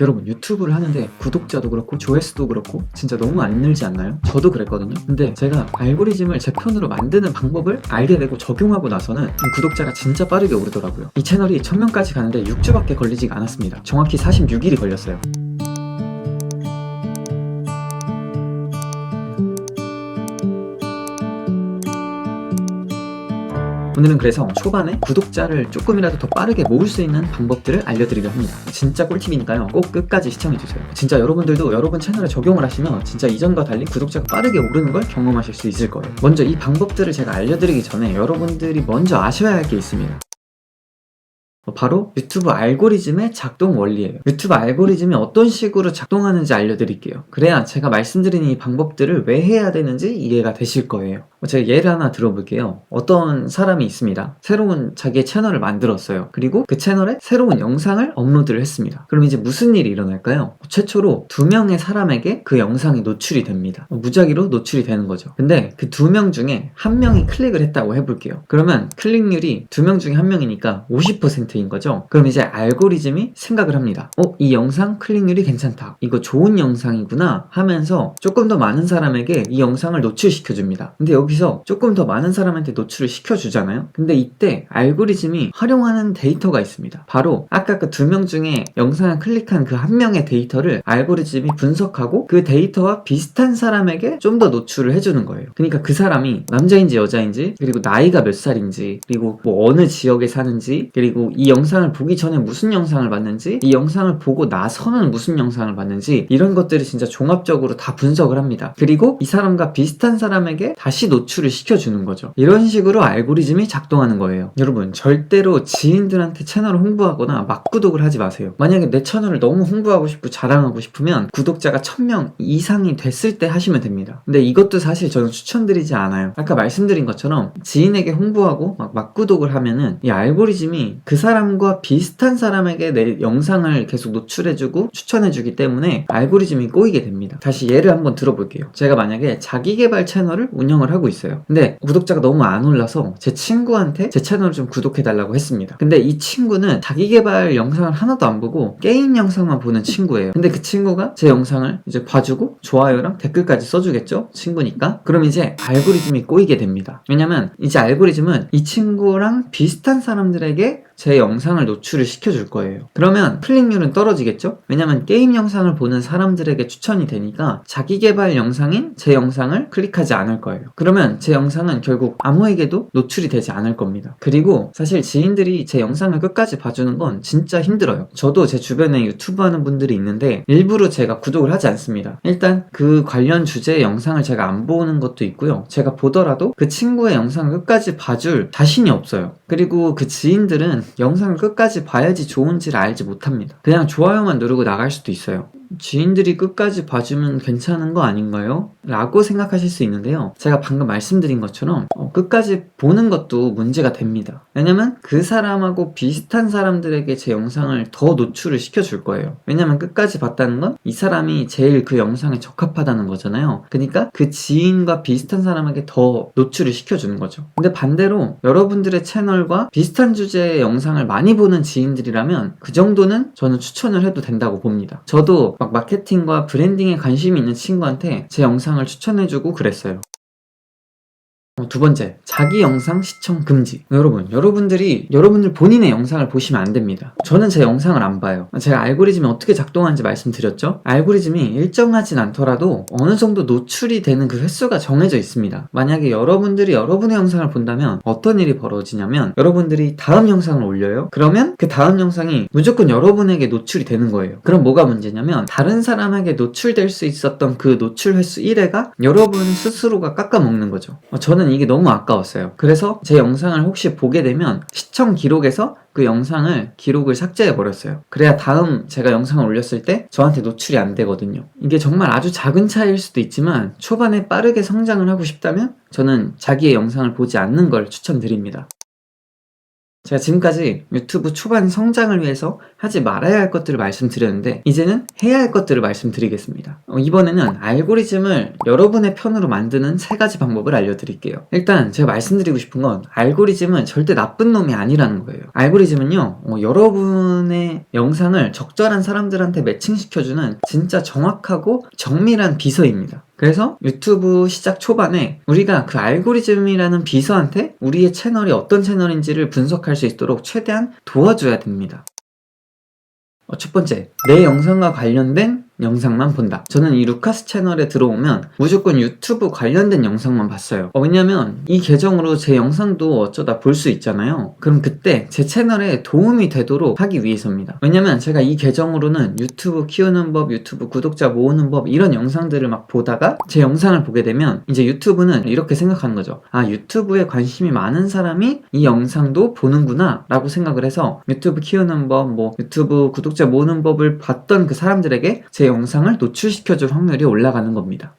여러분 유튜브를 하는데 구독자도 그렇고 조회수도 그렇고 진짜 너무 안 늘지 않나요? 저도 그랬거든요. 근데 제가 알고리즘을 제 편으로 만드는 방법을 알게 되고 적용하고 나서는 구독자가 진짜 빠르게 오르더라고요. 이 채널이 1000명까지 가는데 6주밖에 걸리지가 않았습니다. 정확히 46일이 걸렸어요. 오늘은 그래서 초반에 구독자를 조금이라도 더 빠르게 모을 수 있는 방법들을 알려드리려 합니다. 진짜 꿀팁이니까요. 꼭 끝까지 시청해주세요. 진짜 여러분들도 여러분 채널에 적용을 하시면 진짜 이전과 달리 구독자가 빠르게 오르는 걸 경험하실 수 있을 거예요. 먼저 이 방법들을 제가 알려드리기 전에 여러분들이 먼저 아셔야 할 게 있습니다. 바로 유튜브 알고리즘의 작동 원리예요. 유튜브 알고리즘이 어떤 식으로 작동하는지 알려드릴게요. 그래야 제가 말씀드리는 이 방법들을 왜 해야 되는지 이해가 되실 거예요. 제가 예를 하나 들어볼게요. 어떤 사람이 있습니다. 새로운 자기의 채널을 만들었어요. 그리고 그 채널에 새로운 영상을 업로드를 했습니다. 그럼 이제 무슨 일이 일어날까요? 최초로 두 명의 사람에게 그 영상이 노출이 됩니다. 무작위로 노출이 되는 거죠. 근데 그 두 명 중에 한 명이 클릭을 했다고 해볼게요. 그러면 클릭률이 두 명 중에 한 명이니까 50%인 거죠. 그럼 이제 알고리즘이 생각을 합니다. 어, 이 영상 클릭률이 괜찮다. 이거 좋은 영상이구나 하면서 조금 더 많은 사람에게 이 영상을 노출시켜 줍니다. 근데 여기서 조금 더 많은 사람한테 노출을 시켜 주잖아요. 근데 이때 알고리즘이 활용하는 데이터가 있습니다. 바로 아까 그 두 명 중에 영상을 클릭한 그 한 명의 데이터를 알고리즘이 분석하고 그 데이터와 비슷한 사람에게 좀 더 노출을 해주는 거예요. 그러니까 그 사람이 남자인지 여자인지 그리고 나이가 몇 살인지 그리고 뭐 어느 지역에 사는지 그리고 이 영상을 보기 전에 무슨 영상을 봤는지 이 영상을 보고 나서는 무슨 영상을 봤는지 이런 것들을 진짜 종합적으로 다 분석을 합니다. 그리고 이 사람과 비슷한 사람에게 다시 노출을 시켜주는 거죠. 이런 식으로 알고리즘이 작동하는 거예요. 여러분 절대로 지인들한테 채널을 홍보하거나 막 구독을 하지 마세요. 만약에 내 채널을 너무 홍보하고 싶고 자랑하고 싶으면 구독자가 1000명 이상이 됐을 때 하시면 됩니다. 근데 이것도 사실 저는 추천드리지 않아요. 아까 말씀드린 것처럼 지인에게 홍보하고 막, 막 구독을 하면은 이 알고리즘이 그 사람 과 비슷한 사람에게 내 영상을 계속 노출해주고 추천해주기 때문에 알고리즘이 꼬이게 됩니다. 다시 예를 한번 들어볼게요. 제가 만약에 자기개발 채널을 운영을 하고 있어요. 근데 구독자가 너무 안 올라서 제 친구한테 제 채널을 좀 구독해달라고 했습니다. 근데 이 친구는 자기개발 영상을 하나도 안 보고 게임 영상만 보는 친구예요. 근데 그 친구가 제 영상을 이제 봐주고 좋아요랑 댓글까지 써주겠죠? 친구니까. 그럼 이제 알고리즘이 꼬이게 됩니다. 왜냐면 이제 알고리즘은 이 친구랑 비슷한 사람들에게 제 영상을 노출을 시켜줄 거예요. 그러면 클릭률은 떨어지겠죠? 왜냐면 게임 영상을 보는 사람들에게 추천이 되니까 자기 개발 영상인 제 영상을 클릭하지 않을 거예요. 그러면 제 영상은 결국 아무에게도 노출이 되지 않을 겁니다. 그리고 사실 지인들이 제 영상을 끝까지 봐주는 건 진짜 힘들어요. 저도 제 주변에 유튜브 하는 분들이 있는데 일부러 제가 구독을 하지 않습니다. 일단 그 관련 주제의 영상을 제가 안 보는 것도 있고요. 제가 보더라도 그 친구의 영상을 끝까지 봐줄 자신이 없어요. 그리고 그 지인들은 영상을 끝까지 봐야지 좋은지를 알지 못합니다. 그냥 좋아요만 누르고 나갈 수도 있어요. 지인들이 끝까지 봐주면 괜찮은 거 아닌가요? 라고 생각하실 수 있는데요. 제가 방금 말씀드린 것처럼 어, 끝까지 보는 것도 문제가 됩니다. 왜냐면 그 사람하고 비슷한 사람들에게 제 영상을 더 노출을 시켜줄 거예요. 왜냐면 끝까지 봤다는 건 이 사람이 제일 그 영상에 적합하다는 거잖아요. 그러니까 그 지인과 비슷한 사람에게 더 노출을 시켜주는 거죠. 근데 반대로 여러분들의 채널과 비슷한 주제의 영상을 많이 보는 지인들이라면 그 정도는 저는 추천을 해도 된다고 봅니다. 저도 막 마케팅과 브랜딩에 관심이 있는 친구한테 제 영상을 추천해주고 그랬어요. 어, 두 번째, 자기 영상 시청 금지. 여러분, 여러분들이 여러분들 본인의 영상을 보시면 안 됩니다. 저는 제 영상을 안 봐요. 제가 알고리즘이 어떻게 작동하는지 말씀드렸죠? 알고리즘이 일정하진 않더라도 어느 정도 노출이 되는 그 횟수가 정해져 있습니다. 만약에 여러분들이 여러분의 영상을 본다면 어떤 일이 벌어지냐면 여러분들이 다음 영상을 올려요. 그러면 그 다음 영상이 무조건 여러분에게 노출이 되는 거예요. 그럼 뭐가 문제냐면 다른 사람에게 노출될 수 있었던 그 노출 횟수 1회가 여러분 스스로가 깎아먹는 거죠. 어, 저는 이게 너무 아까웠어요. 그래서 제 영상을 혹시 보게 되면 시청 기록에서 그 영상을 기록을 삭제해 버렸어요. 그래야 다음 제가 영상을 올렸을 때 저한테 노출이 안 되거든요. 이게 정말 아주 작은 차이일 수도 있지만 초반에 빠르게 성장을 하고 싶다면 저는 자기의 영상을 보지 않는 걸 추천드립니다. 제가 지금까지 유튜브 초반 성장을 위해서 하지 말아야 할 것들을 말씀드렸는데 이제는 해야 할 것들을 말씀드리겠습니다. 어, 이번에는 알고리즘을 여러분의 편으로 만드는 세 가지 방법을 알려드릴게요. 일단 제가 말씀드리고 싶은 건 알고리즘은 절대 나쁜 놈이 아니라는 거예요. 알고리즘은요, 어, 여러분의 영상을 적절한 사람들한테 매칭시켜주는 진짜 정확하고 정밀한 비서입니다. 그래서 유튜브 시작 초반에 우리가 그 알고리즘이라는 비서한테 우리의 채널이 어떤 채널인지를 분석할 수 있도록 최대한 도와줘야 됩니다. 어, 첫 번째, 내 영상과 관련된 영상만 본다. 저는 이 루카스 채널에 들어오면 무조건 유튜브 관련된 영상만 봤어요. 어, 왜냐면 이 계정으로 제 영상도 어쩌다 볼 수 있잖아요. 그럼 그때 제 채널에 도움이 되도록 하기 위해서입니다. 왜냐면 제가 이 계정으로는 유튜브 키우는 법, 유튜브 구독자 모으는 법 이런 영상들을 막 보다가 제 영상을 보게 되면 이제 유튜브는 이렇게 생각하는 거죠. 아, 유튜브에 관심이 많은 사람이 이 영상도 보는구나 라고 생각을 해서 유튜브 키우는 법, 뭐 유튜브 구독자 모으는 법을 봤던 그 사람들에게 제 영상을 노출시켜줄 확률이 올라가는 겁니다.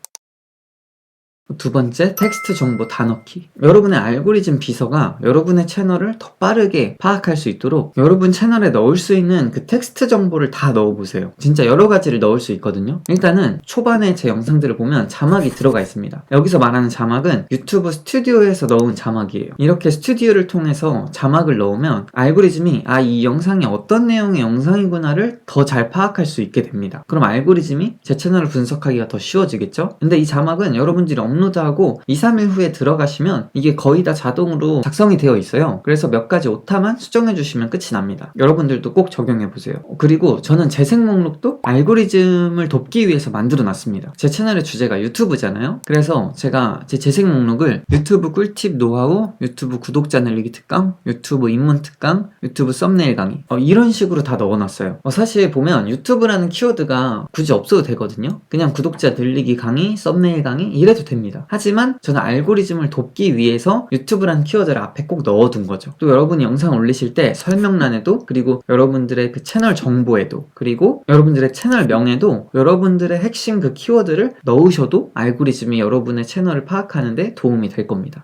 두 번째, 텍스트 정보 다 넣기. 여러분의 알고리즘 비서가 여러분의 채널을 더 빠르게 파악할 수 있도록 여러분 채널에 넣을 수 있는 그 텍스트 정보를 다 넣어보세요. 진짜 여러 가지를 넣을 수 있거든요. 일단은 초반에 제 영상들을 보면 자막이 들어가 있습니다. 여기서 말하는 자막은 유튜브 스튜디오에서 넣은 자막이에요. 이렇게 스튜디오를 통해서 자막을 넣으면 알고리즘이 아, 이 영상이 어떤 내용의 영상이구나를 더 잘 파악할 수 있게 됩니다. 그럼 알고리즘이 제 채널을 분석하기가 더 쉬워지겠죠? 근데 이 자막은 여러분들이 업로드하고 2, 3일 후에 들어가시면 이게 거의 다 자동으로 작성이 되어 있어요. 그래서 몇 가지 오타만 수정해 주시면 끝이 납니다. 여러분들도 꼭 적용해 보세요. 그리고 저는 재생 목록도 알고리즘을 돕기 위해서 만들어 놨습니다. 제 채널의 주제가 유튜브잖아요. 그래서 제가 제 재생 목록을 유튜브 꿀팁 노하우, 유튜브 구독자 늘리기 특강, 유튜브 입문 특강, 유튜브 썸네일 강의 어, 이런 식으로 다 넣어놨어요. 어, 사실 보면 유튜브라는 키워드가 굳이 없어도 되거든요. 그냥 구독자 늘리기 강의, 썸네일 강의 이래도 됩니다. 하지만 저는 알고리즘을 돕기 위해서 유튜브라는 키워드를 앞에 꼭 넣어둔 거죠. 또 여러분이 영상 올리실 때 설명란에도 그리고 여러분들의 그 채널 정보에도 그리고 여러분들의 채널 명에도 여러분들의 핵심 그 키워드를 넣으셔도 알고리즘이 여러분의 채널을 파악하는데 도움이 될 겁니다.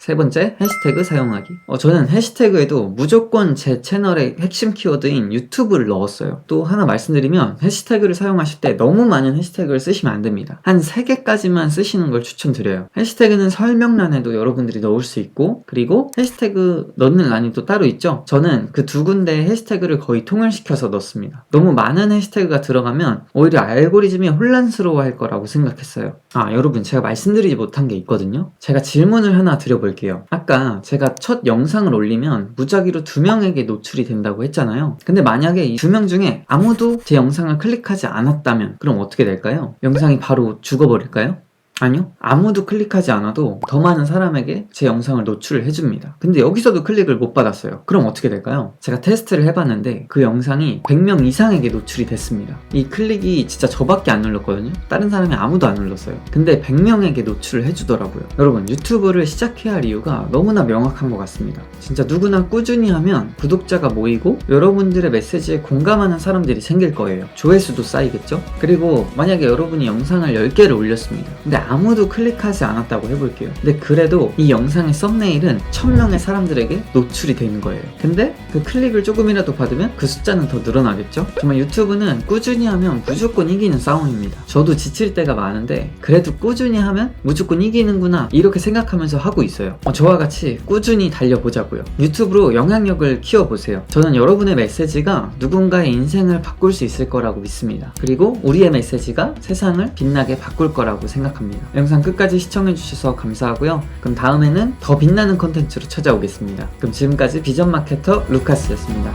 세 번째, 해시태그 사용하기. 어, 저는 해시태그에도 무조건 제 채널의 핵심 키워드인 유튜브를 넣었어요. 또 하나 말씀드리면 해시태그를 사용하실 때 너무 많은 해시태그를 쓰시면 안 됩니다. 한 3개까지만 쓰시는 걸 추천드려요. 해시태그는 설명란에도 여러분들이 넣을 수 있고 그리고 해시태그 넣는 란이 또 따로 있죠. 저는 그 두 군데 해시태그를 거의 통일시켜서 넣습니다. 너무 많은 해시태그가 들어가면 오히려 알고리즘이 혼란스러워 할 거라고 생각했어요. 아, 여러분 제가 말씀드리지 못한 게 있거든요. 제가 질문을 하나 드려볼게요. 아까 제가 첫 영상을 올리면 무작위로 두 명에게 노출이 된다고 했잖아요. 근데 만약에 이 두 명 중에 아무도 제 영상을 클릭하지 않았다면 그럼 어떻게 될까요? 영상이 바로 죽어버릴까요? 아니요. 아무도 클릭하지 않아도 더 많은 사람에게 제 영상을 노출을 해줍니다. 근데 여기서도 클릭을 못 받았어요. 그럼 어떻게 될까요? 제가 테스트를 해봤는데 그 영상이 100명 이상에게 노출이 됐습니다. 이 클릭이 진짜 저밖에 안 눌렀거든요. 다른 사람이 아무도 안 눌렀어요. 근데 100명에게 노출을 해주더라고요. 여러분 유튜브를 시작해야 할 이유가 너무나 명확한 것 같습니다. 진짜 누구나 꾸준히 하면 구독자가 모이고 여러분들의 메시지에 공감하는 사람들이 생길 거예요. 조회수도 쌓이겠죠? 그리고 만약에 여러분이 영상을 10개를 올렸습니다. 근데 아무도 클릭하지 않았다고 해볼게요. 근데 그래도 이 영상의 썸네일은 1000명의 사람들에게 노출이 되는 거예요. 근데 그 클릭을 조금이라도 받으면 그 숫자는 더 늘어나겠죠? 정말 유튜브는 꾸준히 하면 무조건 이기는 싸움입니다. 저도 지칠 때가 많은데 그래도 꾸준히 하면 무조건 이기는구나 이렇게 생각하면서 하고 있어요. 어, 저와 같이 꾸준히 달려보자고요. 유튜브로 영향력을 키워보세요. 저는 여러분의 메시지가 누군가의 인생을 바꿀 수 있을 거라고 믿습니다. 그리고 우리의 메시지가 세상을 빛나게 바꿀 거라고 생각합니다. 영상 끝까지 시청해주셔서 감사하고요. 그럼 다음에는 더 빛나는 컨텐츠로 찾아오겠습니다. 그럼 지금까지 비전 마케터 루카스였습니다.